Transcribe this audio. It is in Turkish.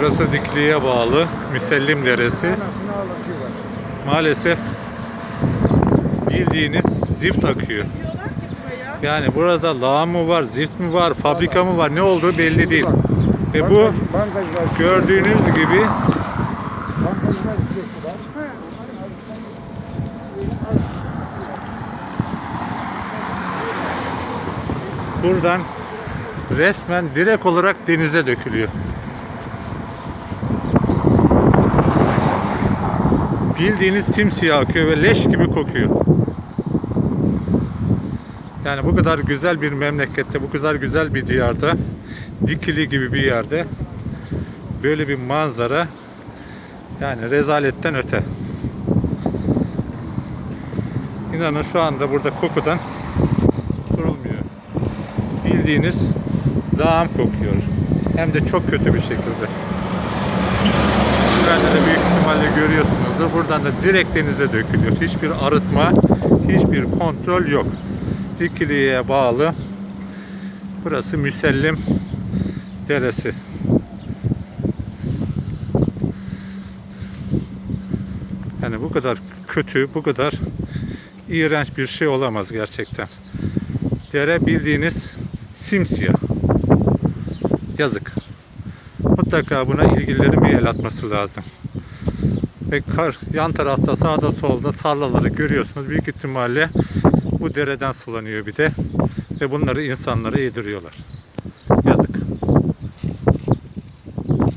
Burası Dikli'ye bağlı Müsellim Deresi. Maalesef bildiğiniz zift akıyor. Diyorlar ki buraya Yani burada lağım mı var, zift mi var, fabrika mı var ne olduğu belli değil. Ve bu gördüğünüz gibi buradan resmen direkt olarak denize dökülüyor. Bildiğiniz simsiyah akıyor ve leş gibi kokuyor. Yani bu kadar güzel bir memlekette, bu kadar güzel bir diyarda, Dikili gibi bir yerde böyle bir manzara yani rezaletten öte. İnanın şu anda burada kokudan durulmuyor. Bildiğiniz lağım kokuyor. Hem de çok kötü bir şekilde. İhtimalle görüyorsunuzdur. Buradan da direkt denize dökülüyor. Hiçbir arıtma, hiçbir kontrol yok. Dikili'ye bağlı. Burası Müsellim Deresi. Yani bu kadar kötü, bu kadar iğrenç bir şey olamaz gerçekten. Dere bildiğiniz simsiyah. Yazık. Mutlaka buna ilgililerin bir el atması lazım. Ve kar yan tarafta sağda solda tarlaları görüyorsunuz. Büyük ihtimalle bu dereden sulanıyor bir de. Ve bunları insanlara yediriyorlar. Yazık.